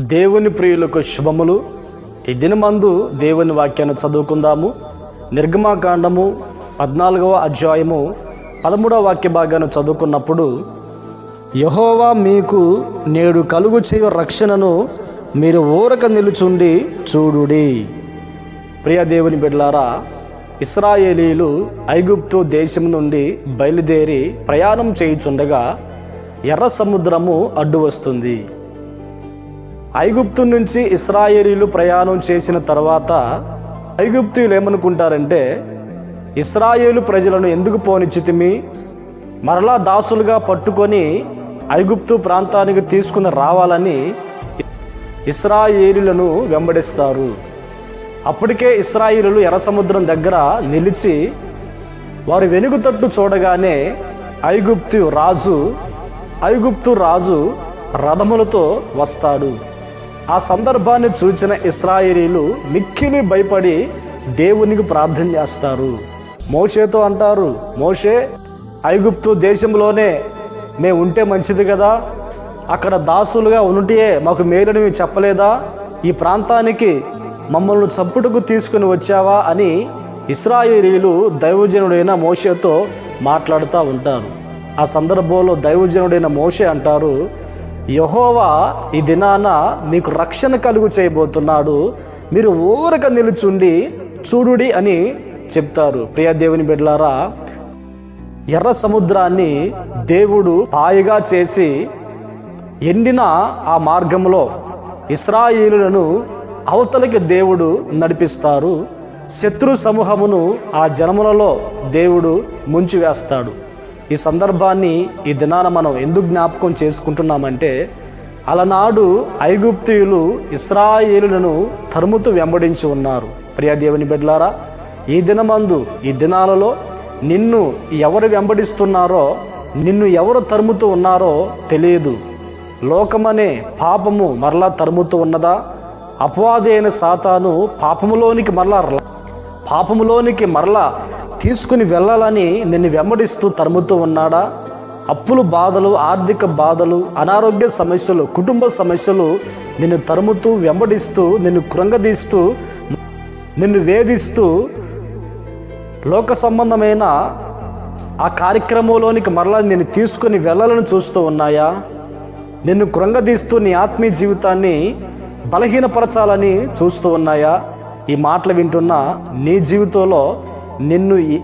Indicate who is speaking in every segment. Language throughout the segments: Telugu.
Speaker 1: దేవుని ప్రియులకు శుభములు. ఈ దినమందు దేవుని వాక్యాన్ని చదువుకుందాము. నిర్గమాకాండము పద్నాలుగవ అధ్యాయము పదమూడవ వాక్య భాగాన్ని చదువుకున్నప్పుడు యహోవా మీకు నేడు కలుగు చేయ రక్షణను మీరు ఊరక నిలుచుండి చూడుడి. ప్రియ దేవుని బిడ్లారా ఇస్రాయేలీలు ఐగుప్తు దేశం నుండి బయలుదేరి ప్రయాణం చేయుచుండగా ఎర్ర సముద్రము అడ్డు వస్తుంది ఐగుప్తు నుంచి ఇస్రాయేలీలు ప్రయాణం చేసిన తర్వాత ఐగుప్తీయులు ఏమనుకుంటారంటే ఇస్రాయేలు ప్రజలను ఎందుకు పోనిచ్చితిమి? మరలా దాసులుగా పట్టుకొని ఐగుప్తు ప్రాంతానికి తీసుకుని రావాలని ఇస్రాయేలులను వెంబడిస్తారు. అప్పటికే ఇస్రాయిలు ఎర్ర సముద్రం దగ్గర నిలిచి వారు వెనుగుతట్టు చూడగానే ఐగుప్తు రాజు ఐగుప్తు రాజు రథములతో వస్తాడు. ఆ సందర్భాన్ని చూచిన ఇస్రాయేలీలు మిక్కిలి భయపడి దేవునికి ప్రార్థన చేస్తారు. మోషేతో అంటారు మోషే ఐగుప్తు దేశంలోనే మేము ఉంటే మంచిది కదా? అక్కడ దాసులుగా ఉంటే మాకు మేలుని మేము చెప్పలేదా? ఈ ప్రాంతానికి మమ్మల్ని చంపుటకు తీసుకుని వచ్చావా? అని ఇస్రాయేలీలు దైవజనుడైన మోషేతో మాట్లాడుతూ ఉంటారు. ఆ సందర్భంలో దైవజనుడైన మోషే అంటారు యహోవా ఈ దినాన మీకు రక్షణ కలుగు చేయబోతున్నాడు. మీరు ఊరక నిలుచుండి చూడుడి అని చెప్తారు. ప్రియ దేవుని బిడ్డలారా ఎర్ర సముద్రాన్ని దేవుడు హాయిగా చేసి ఎండిన ఆ మార్గంలో ఇస్రాయిలులను అవతలకి దేవుడు నడిపిస్తారు. శత్రు సమూహమును ఆ జనములలో దేవుడు ముంచివేస్తాడు. ఈ సందర్భాన్ని ఈ దినాన మనం ఎందుకు జ్ఞాపకం చేసుకుంటున్నామంటే అలనాడు ఐగుప్తీయులు ఇస్రాయేలులను తరుముతూ వెంబడించి ఉన్నారు. ప్రియా దేవుని బిడ్డలారా ఈ దినమందు ఈ దినాలలో నిన్ను ఎవరు వెంబడిస్తున్నారో నిన్ను ఎవరు తరుముతూ ఉన్నారో తెలియదు. లోకమనే పాపము మరలా తరుముతూ ఉన్నదా? అపవాదైన సాతాను పాపములోనికి మరలా పాపములోనికి మరలా తీసుకుని వెళ్ళాలని నిన్ను వెంబడిస్తూ తరుముతూ ఉన్నాడా? అప్పులు బాధలు ఆర్థిక బాధలు అనారోగ్య సమస్యలు కుటుంబ సమస్యలు నిన్ను తరుముతూ వెంబడిస్తూ నిన్ను కృంగదీస్తూ నిన్ను వేధిస్తూ లోక సంబంధమైన ఆ కార్యక్రమంలోనికి మరలా నేను తీసుకుని వెళ్ళాలని చూస్తూ ఉన్నాయా? నిన్ను కృంగదీస్తూ నీ ఆత్మీయ జీవితాన్ని బలహీనపరచాలని చూస్తూ ఉన్నాయా? ఈ మాటలు వింటున్న నీ జీవితంలో నిన్ను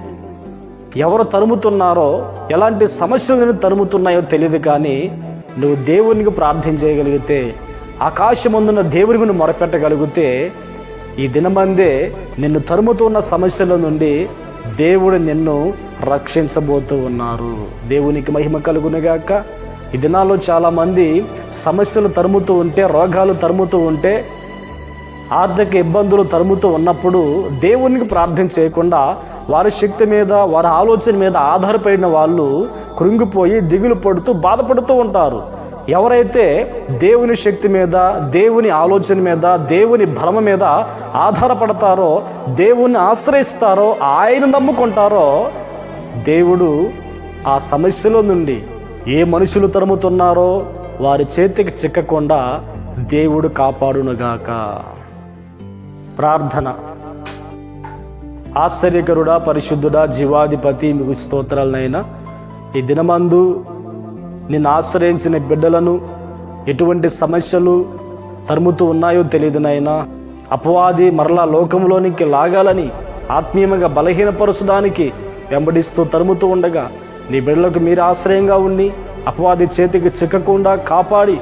Speaker 1: ఎవరు తరుముతున్నారో ఎలాంటి సమస్యలు నిన్ను తరుముతున్నాయో తెలియదు కానీ నువ్వు దేవునికి ప్రార్థన చేయగలిగితే ఆకాశమందున్న దేవునికి నువ్వు మొరపెట్టగలిగితే ఈ దినమందే నిన్ను తరుముతున్న సమస్యల నుండి దేవుడు నిన్ను రక్షించబోతూ ఉన్నారు. దేవునికి మహిమ కలుగునుగాక. ఈ దినాల్లో చాలామంది సమస్యలు తరుముతూ ఉంటే రోగాలు తరుముతూ ఉంటే ఆర్థిక ఇబ్బందులు తరుముతూ ఉన్నప్పుడు దేవునికి ప్రార్థన చేయకుండా వారి శక్తి మీద వారి ఆలోచన మీద ఆధారపడిన వాళ్ళు కృంగిపోయి దిగులు పడుతూ బాధపడుతూ ఉంటారు. ఎవరైతే దేవుని శక్తి మీద దేవుని ఆలోచన మీద దేవుని భ్రమ మీద ఆధారపడతారో దేవుని ఆశ్రయిస్తారో ఆయన నమ్ముకుంటారో దేవుడు ఆ సమస్యలో నుండి ఏ మనుషులు తరుముతున్నారో వారి చేతికి చిక్కకుండా దేవుడు కాపాడునుగాక. ప్రార్థన. ఆశ్చర్యకరుడా పరిశుద్ధుడా జీవాధిపతి మీకు స్తోత్రాలనైనా. ఈ దినమందు నిన్ను ఆశ్రయించిన బిడ్డలను ఎటువంటి సమస్యలు తరుముతూ ఉన్నాయో తెలియదునైనా. అపవాది మరలా లోకంలోనికి లాగాలని ఆత్మీయంగా బలహీనపరచడానికి వెంబడిస్తూ తరుముతూ ఉండగా నీ బిడ్డలకు మీరు ఆశ్రయంగా ఉండి అపవాది చేతికి చిక్కకుండా కాపాడి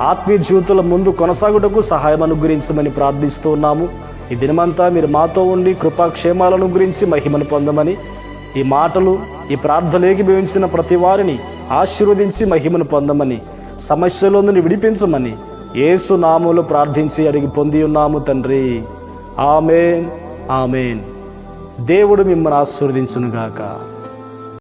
Speaker 1: ఆత్మీయ జీవితుల ముందు కొనసాగుటకు సహాయం అనుగ్రహించమని ప్రార్థిస్తూ ఉన్నాము. ఈ దినమంతా మీరు మాతో ఉండి కృపాక్షేమాలను గురించి మహిమను పొందమని ఈ మాటలు ఈ ప్రార్థనలోకి భవించిన ప్రతి వారిని ఆశీర్వదించి మహిమను పొందమని సమస్యలో నుండి విడిపించమని ఏసు నామములో ప్రార్థించి అడిగి పొంది ఉన్నాము తండ్రి. Amen amen. దేవుడు మిమ్మల్ని ఆశీర్వదించునుగాక.